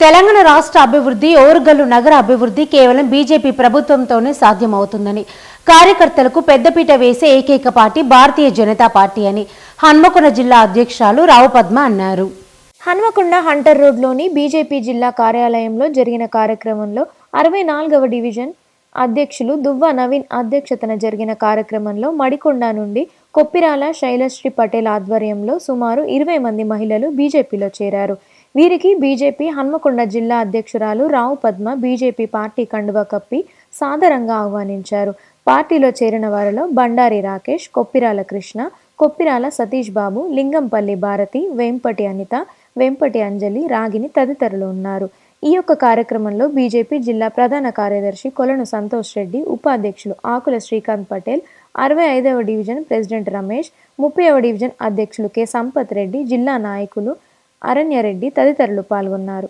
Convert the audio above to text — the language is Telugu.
తెలంగాణ రాష్ట్ర అభివృద్ధి ఓరుగల్లు నగర అభివృద్ధి కేవలం బీజేపీ ప్రభుత్వంతోనే సాధ్యమవుతుందని. కార్యకర్తలకు పెద్దపీట వేసే ఏకైక పార్టీ భారతీయ జనతా పార్టీ అని హన్మకొండ జిల్లా అధ్యక్షురాలు రావు పద్మ అన్నారు. హన్మకొండ హంటర్ రోడ్లోని బీజేపీ జిల్లా కార్యాలయంలో జరిగిన కార్యక్రమంలో అరవై నాలుగవ డివిజన్ అధ్యక్షులు దువ్వ నవీన్ అధ్యక్షతన జరిగిన కార్యక్రమంలో మడికొండ నుండి కొప్పిరాల శైలశ్రీ పటేల్ ఆధ్వర్యంలో సుమారు ఇరవై మంది మహిళలు బీజేపీలో చేరారు. వీరికి బీజేపీ హన్మకొండ జిల్లా అధ్యక్షురాలు రావు పద్మ బీజేపీ పార్టీ కండువ కప్పి సాదరంగా ఆహ్వానించారు. పార్టీలో చేరిన వారిలో బండారి రాకేష్ కొప్పిరాల కృష్ణ కొప్పిరాల సతీష్ బాబు లింగంపల్లి భారతి వేంపటి అనిత వెంపటి అంజలి రాగిని తదితరులు ఉన్నారు. ఈ యొక్క కార్యక్రమంలో బీజేపీ జిల్లా ప్రధాన కార్యదర్శి కొలను సంతోష్ రెడ్డి ఉపాధ్యక్షులు ఆకుల శ్రీకాంత్ పటేల్ అరవై ఐదవ డివిజన్ ప్రెసిడెంట్ రమేష్ ముప్పైవ డివిజన్ అధ్యక్షులు కె. సంపత్ రెడ్డి జిల్లా నాయకులు అరణ్యరెడ్డి తదితరులు పాల్గొన్నారు.